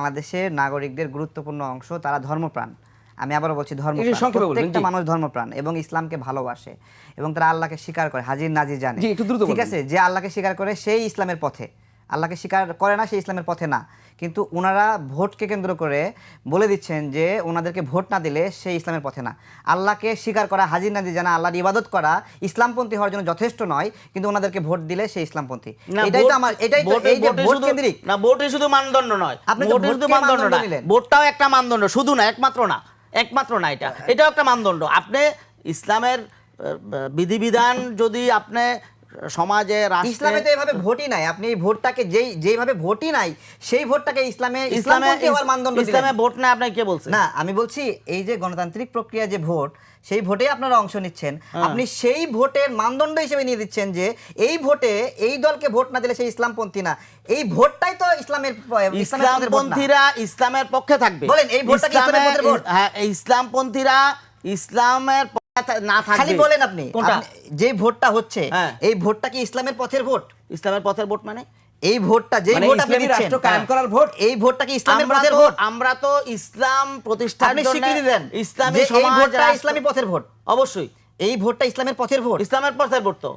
বাংলাদেশের নাগরিকদের গুরুত্বপূর্ণ অংশ তারা ধর্মপ্রাণ। আমি আবারও বলছি বলবেন, প্রত্যেকটা মানুষ ধর্মপ্রাণ এবং ইসলামকে ভালোবাসে এবং তারা আল্লাহকে স্বীকার করে হাজির নাজির জানে। দ্রুত ঠিক আছে? যে আল্লাহকে স্বীকার করে সেই ইসলামের পথে। আল্লাহকে স্বীকার করে না সেই ইসলামের পথে না। কিন্তু ওনারা ভোটকে কেন্দ্র করে বলে দিচ্ছেন যে ওনাদেরকে ভোট না দিলে সেই ইসলামের পথে না। আল্লাহকে স্বীকার করা হাজির নাজির জানা আল্লাহর ইবাদত করা ইসলামপন্থী হওয়ার জন্য যথেষ্ট নয় কিন্তু ওনাদেরকে ভোট দিলে সেই ইসলামপন্থী। এটাই তো ভোট- আমার এটাই তো এই যে ভোট কেন্দ্রিক। না ভোটই শুধু মানদণ্ড নয়। আপনি তো ভোটই শুধু মানদণ্ড না। ভোটটাও একটা মানদণ্ড শুধু না একমাত্র না একমাত্র না এটা। এটাও একটা মানদণ্ড। আপনি ইসলামের বিধিবিধান যদি আপনি সমাজে ইসলামে তো এভাবে ভোটই নাই আপনি ভোটটাকে যেই যেভাবে ভোটই নাই সেই ভোটটাকে ইসলামে ইসলামে মানদণ্ড ইসলামে ভোট না আপনাকে কে বলছে না আমি বলছি এই যে গণতান্ত্রিক প্রক্রিয়া যে ভোট সেই ভোটে আপনারা অংশ নিচ্ছেন হ্যাঁ। আপনি সেই ভোটের মানদণ্ড হিসেবে নিয়ে দিচ্ছেন যে এই ভোটে এই দলকে ভোট না দিলে সেই ইসলামপন্থী না এই ভোটটাই তো ইসলামের। ইসলামপন্থীরা ইসলামের পক্ষে থাকবে বলেন, এই ভোটটা ইসলামের ভোট? হ্যাঁ ইসলামপন্থীরা ইসলামের না খালি বলেন আপনি। কোনটা? যে ভোটটা হচ্ছে হ্যাঁ। এই ভোটটা কি ইসলামের পথের ভোট? ইসলামের পথের ভোট মানে? এই ভোটটা যে ভোট আপনি দিচ্ছেন কায়েম করার ভোট? এই ভোটটা কি ইসলামের আমরা পথের তো ভোট? আমরা তো ইসলাম প্রতিষ্ঠার জন্য স্বীকৃতি দেন। ইসলামী সমাজ ইসলামী পথের ভোট। অবশ্যই। এই ভোটটা ইসলামের পথের ভোট। ইসলামের পথের ভোট তো।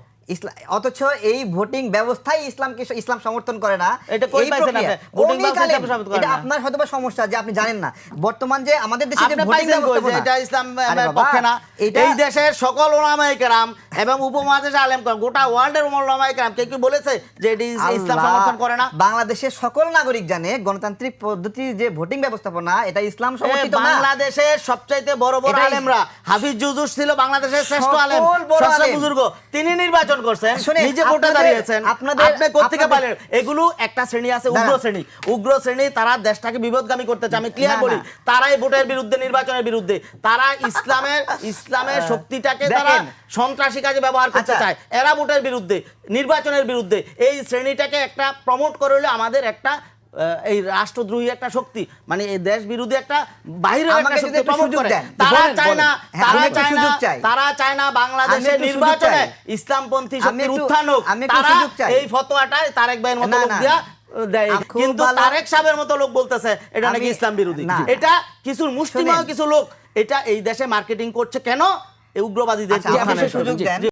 অথচ এই ভোটিং ব্যবস্থাই ইসলামকে ইসলাম সমর্থন করে না। এটা কই পাইছেন আপনি? ভোটিং ব্যবস্থা সমর্থন এটা আপনার হয়তো বা সমস্যা যে আপনি জানেন না। বর্তমান যে আমাদের দেশে যে ভোটিং এটা ইসলাম পক্ষে না? এই দেশের সকল ওলামায়ে কেরাম এবং উপমহাদেশে আলেম কেরাম, গোটা ওয়ার্ল্ডের ওলামায়ে কেরাম কে কি বলেছে যে এটি ইসলাম সমর্থন করে না। বাংলাদেশের সকল নাগরিক জানে গণতান্ত্রিক পদ্ধতির যে ভোটিং ব্যবস্থাপনা এটা ইসলাম সমর্থিত না। বাংলাদেশের সবচাইতে বড় বড় আলেমরা হাফিজ জুজুস ছিল বাংলাদেশের শ্রেষ্ঠ আলেম শ্রেষ্ঠ বুজুর্গ। তিনি নির্বাচন করছেন নিজে ভোটে দাঁড়িয়েছেন। আপনাদের- আপনি কোথেকে পাইলেন এগুলো একটা শ্রেণি আছে উগ্র শ্রেণি। উগ্র শ্রেণি তারা দেশটাকে বিপদগামী করতে চায় আমি ক্লিয়ার বলি। তারাই ভোটের বিরুদ্ধে নির্বাচনের বিরুদ্ধে। তারা ইসলামের ইসলামের শক্তিটাকে তারা। সন্ত্রাসী কাজে ব্যবহার করতে আচ্ছা। চায়। এরা ভোটের বিরুদ্ধে নির্বাচনের বিরুদ্ধে এই শ্রেণীটাকে একটা প্রমোট করে হলে আমাদের একটা এই রাষ্ট্রদ্রোহী একটা শক্তি। মানে এই দেশ বিরোধী একটা বাইরের একটা শক্তি প্রমোট করে। তারা চায় না হ্যাঁ, তারা চায় না তারা চায় না আমি বাংলাদেশের নির্বাচনে। ইসলামপন্থী শক্তির উত্থান হোক। তারা এই ফতোয়াটা তারেক ভাইয়ের মতো লোক দিয়া কিন্তু তারেক সাহেবের মতো লোক বলতেছে এটা নাকি ইসলাম বিরোধী? এটা কিছু মুষ্টিমেয় কিছু লোক এটা এই দেশে মার্কেটিং করছে। কেন? উগ্রবাদীদের